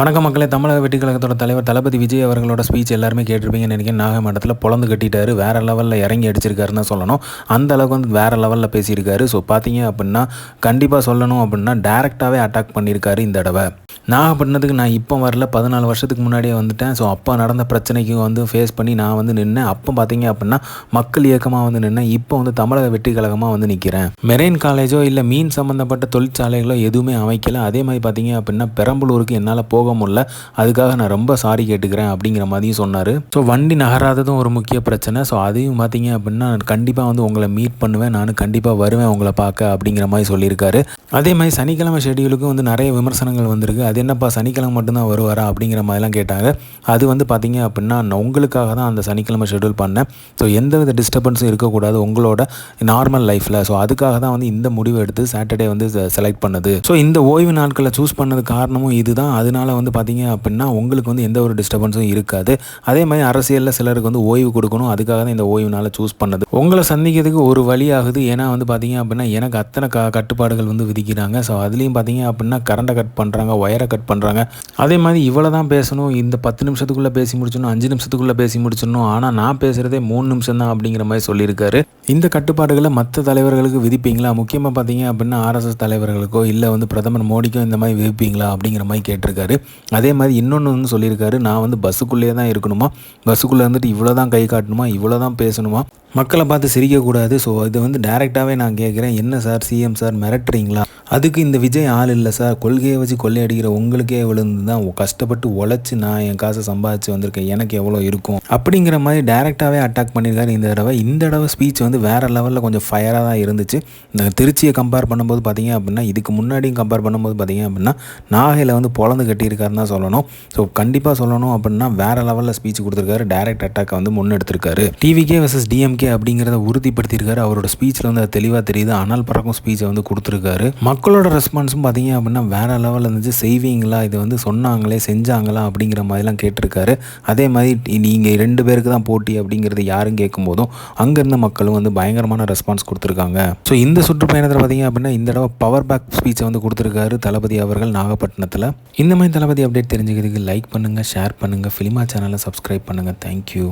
வணக்கம் மக்களே. தமிழக வெற்றி கழகத்தோட தலைவர் தளபதி விஜய் அவர்களோட ஸ்பீச் எல்லாருமே கேட்டிருப்பீங்கன்னு நினைக்கிறேன். நாகமண்டலத்தில் பொழந்து கட்டிட்டாரு. வேற லெவலில் இறங்கி அடிச்சிருக்காருன்னு தான் சொல்லணும். அந்த அளவுக்கு வந்து வேற லெவலில் பேசியிருக்காரு. ஸோ பார்த்தீங்க அப்படின்னா கண்டிப்பாக சொல்லணும் அப்படின்னா டேரெக்டாகவே அட்டாக் பண்ணியிருக்காரு இந்த தடவை. நாகப்பட்டினத்துக்கு நான் இப்போ வரல. பதினாலு வருஷத்துக்கு முன்னாடியே வந்துட்டேன். ஸோ அப்போ நடந்த பிரச்சனைக்கு வந்து ஃபேஸ் பண்ணி நான் வந்து நின்னேன். அப்போ பார்த்தீங்க அப்படின்னா மக்கள் இயக்கமாக வந்து நின்னேன். இப்போ வந்து தமிழக வெற்றி கழகமாக வந்து நிற்கிறேன் மெரெயின் காலேஜோ இல்லை மீன் சம்மந்தப்பட்ட தொழிற்சாலைகளோ எதுவுமே அமைக்கல. அதே மாதிரி பார்த்தீங்க அப்படின்னா பெரம்பலூருக்கு என்னால் போக முடியல அதுக்காக நான் ரொம்ப சாரி கேட்டுக்கிறேன் அப்படிங்கிற மாதிரியும் சொன்னார். ஸோ வண்டி நகராததும் ஒரு முக்கிய பிரச்சனை. ஸோ அதையும் பார்த்தீங்க அப்படின்னா கண்டிப்பாக வந்து உங்களை மீட் பண்ணுவேன். நான் கண்டிப்பாக வருவேன் உங்களை பார்க்க அப்படிங்கிற மாதிரி சொல்லியிருக்காரு. அதே மாதிரி சனிக்கிழமை ஷெடியூலுக்கும் வந்து நிறைய விமர்சனங்கள் வந்திருக்கு. அது என்னப்பா சனிக்கிழமை மட்டும்தான் வருவாரா அப்படிங்கிற மாதிரிலாம் கேட்டாங்க. அது வந்து பார்த்தீங்க அப்படின்னா நான் உங்களுக்காக தான் அந்த சனிக்கிழமை ஷெடியூல் பண்ணேன். ஸோ எந்தவித டிஸ்டர்பன்ஸும் இருக்கக்கூடாது உங்களோட நார்மல் லைஃப்பில் ஸோ அதுக்காக தான் வந்து இந்த முடிவு எடுத்து சாட்டர்டே வந்து செலக்ட் பண்ணது. ஸோ இந்த ஓய்வு நாட்களை சூஸ் பண்ணது காரணமும் இதுதான். அதனால வந்து பார்த்தீங்க அப்படின்னா உங்களுக்கு வந்து எந்த ஒரு டிஸ்டர்பன்ஸும் இருக்காது. அதே மாதிரி அரசியலில் சிலருக்கு வந்து ஓய்வு கொடுக்கணும். அதுக்காக தான் இந்த ஓய்வு நாளை சூஸ் பண்ணது. உங்களை சந்திக்கிறதுக்கு ஒரு வழி ஆகுது. ஏன்னா வந்து பார்த்தீங்க அப்படின்னா எனக்கு அத்தனை க கட்டுப்பாடுகள் வந்து விதிக்கிறாங்க. ஸோ அதுலேயும் பார்த்தீங்க அப்படின்னா கரண்ட்டை கட் பண்ணுறாங்க ஒயரை கட் பண்ணுறாங்க அதே மாதிரி இவ்வளோ தான் பேசணும். இந்த பத்து நிமிஷத்துக்குள்ளே பேசி முடிச்சிடணும். அஞ்சு நிமிஷத்துக்குள்ளே பேசி முடிச்சிடணும். ஆனால் நான் பேசுகிறதே மூணு நிமிஷம் தான் அப்படிங்கிற மாதிரி சொல்லியிருக்காரு. இந்த கட்டுப்பாடுகளை மற்ற தலைவர்களுக்கு விதிப்பீங்களா? முக்கியமாக பார்த்தீங்க அப்படின்னா ஆர்எஸ்எஸ் தலைவர்களுக்கோ இல்லை வந்து பிரதமர் மோடிக்கோ இந்த மாதிரி விதிப்பீங்களா? அப்படிங்கிற மாதிரி கேட்டிருக்காரு. அதே மாதிரி இன்னொன்று வந்து சொல்லியிருக்காரு நான் வந்து பஸ்ஸுக்குள்ளேயே தான் இருக்கணுமா? பஸ்ஸுக்குள்ளே இருந்துட்டு இவ்வளோ தான் கை காட்டணுமா? இவ்வளோ தான் பேசணுமா? மக்களை பார்த்து சிரிக்கக்கூடாது. ஸோ இது வந்து டைரெக்டாகவே நான் கேட்குறேன். என்ன சார் சிஎம் சார் மிரட்டுறீங்களா? அதுக்கு இந்த விஜய் ஆள் இல்லை சார் கொள்கையை வச்சு கொள்ளையடிக்கிற உங்களுக்கே விழுந்து தான் கஷ்டப்பட்டு உழைச்சி நான் என் காசை சம்பாதிச்சு வந்திருக்கேன். எனக்கு எவ்வளோ இருக்கும்? அப்படிங்கிற மாதிரி டைரெக்டாகவே அட்டாக் பண்ணியிருக்காரு இந்த தடவை. இந்த தடவை ஸ்பீச் வந்து வேறு லெவலில் கொஞ்சம் ஃபயராக தான் இருந்துச்சு. இந்த திருச்சியை கம்பேர் பண்ணும்போது பார்த்தீங்க அப்படின்னா இதுக்கு முன்னாடியும் கம்பேர் பண்ணும்போது பார்த்தீங்க அப்படின்னா நாகையில் வந்து பொழந்து கட்டியிருக்காருன்னு தான் சொல்லணும். ஸோ கண்டிப்பாக சொல்லணும் அப்படின்னா வேறு லெவலில் ஸ்பீச் கொடுத்துருக்காரு. டைரக்ட் அட்டாக்கை வந்து முன்னெடுத்திருக்காரு. டிவிகே வர்சஸ் டிஎம்கே அப்படிங்கிறத உறுதிப்படுத்தியிருக்காரு. அவரோட ஸ்பீச்சில் வந்து அது தெளிவாக தெரியுது. அனல் பறக்கும் ஸ்பீச்சை வந்து கொடுத்துருக்காரு. மக்களோட ரெஸ்பான்ஸும் பார்த்தீங்க அப்படின்னா வேற லெவலில் இருந்துச்சு. செய்வீங்களா? இது வந்து சொன்னாங்களே செஞ்சாங்களா? அப்படிங்கிற மாதிரிலாம் கேட்டிருக்காரு. அதே மாதிரி நீங்கள் ரெண்டு பேருக்கு தான் போட்டி அப்படிங்கிறது யாரும் கேட்கும்போதும் அங்கேருந்த மக்களும் வந்து பயங்கரமான ரெஸ்பான்ஸ் கொடுத்துருக்காங்க. ஸோ இந்த சுற்றுப்பயணத்தில் பார்த்தீங்க அப்படின்னா இந்த தடவை பவர் பேக் ஸ்பீச்சை வந்து கொடுத்துருக்காரு தளபதி அவர்கள் நாகப்பட்டினத்தில். இந்த மாதிரி தளபதி அப்டேட் தெரிஞ்சுக்கிறதுக்கு லைக் பண்ணுங்கள் ஷேர் பண்ணுங்கள் ஃபிலிமா சேனலை சப்ஸ்கிரைப் பண்ணுங்கள் தேங்க்யூ